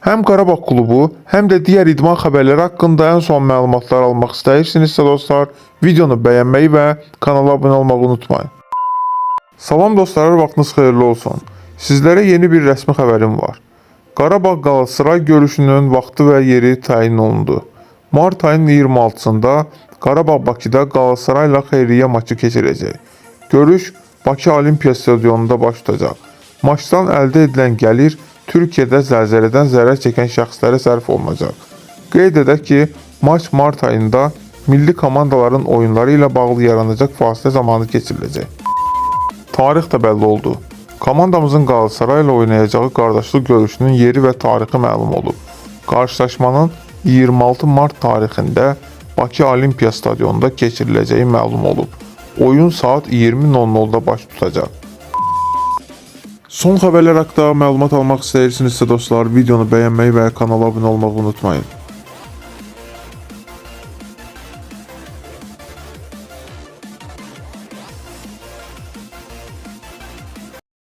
Həm Qarabağ klubu, həm də digər idman xəbərləri haqqında ən son məlumatlar almaq istəyirsinizsə dostlar, videonu bəyənməyi və kanala abunə olmağı unutmayın. Salam dostlar, vaxtınız xeyirli olsun. Sizlərə yeni bir rəsmi xəbərim var. Qarabağ Qalatasaray görüşünün vaxtı və yeri təyin olundu. Mart ayının 26-sında Qarabağ Bakıda Qalatasaray ilə xeyriyyə maçı keçirəcək. Görüş Bakı Olimpiya Stadionunda baş tutacaq. Maçdan əldə edilən gəlir Türkiyədə zəlzələdən zərər çəkən şəxslərə sərf olunacaq. Qeyd edək ki, maç mart ayında milli komandaların oyunları ilə bağlı yaranacaq fasilə zamanı keçiriləcək. Tarix də bəlli oldu. Komandamızın Qalatasaray ilə oynayacağı qardaşlıq görüşünün yeri və tarixi məlum olub. Qarşılaşmanın 26 mart tarixində Bakı Olimpiya Stadionunda keçiriləcəyi məlum olub. Oyun saat 20:00-da baş tutacaq. Son xəbərlər haqqında məlumat almaq istəyirsinizsə dostlar, videonu bəyənməyi və kanala abunə olmağı unutmayın.